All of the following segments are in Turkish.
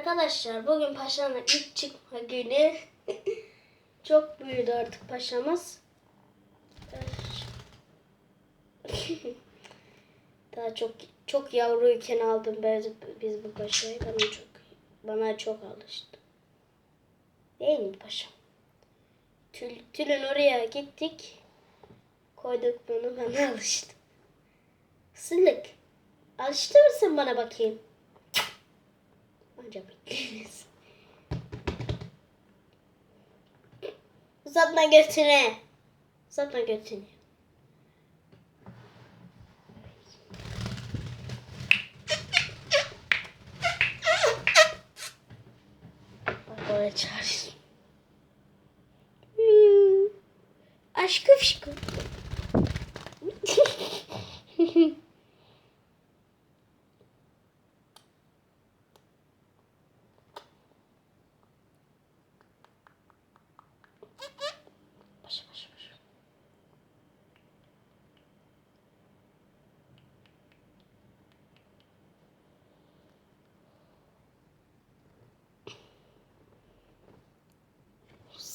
Arkadaşlar bugün paşanın ilk çıkma günü. Çok büyüdü artık paşamız. Daha çok çok yavruyken aldım ben, biz bu paşayı. Bana çok bana çok alıştı. Değil mi paşam? Tül, tülün oraya gittik. Koyduk bunu bana alıştı. Sılık. Alıştı mısın bana bakayım? Anca bekleriz. Uzatma götüne. Uzatma götünü. Bak oraya çağırıyorsun. Hmm. Aşkım aşkım.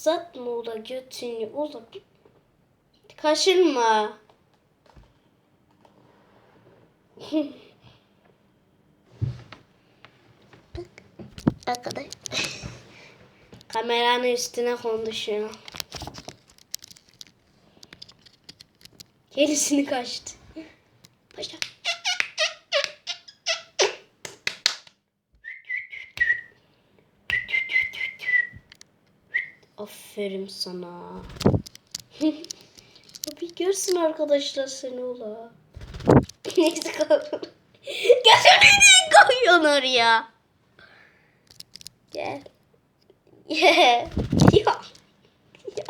Uzatma ula götünü ula. Kaşınma. Bak. Arkadaş. Kameranın üstüne kondu şunu. Gerisini kaçtı. Aferin sana. bir görsün arkadaşlar seni ula. Neyse kalın. Götünü niye koyuyorsun oraya? Gel. Gel. Ya. Ya.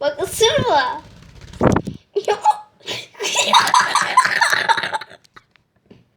Bak ısırma.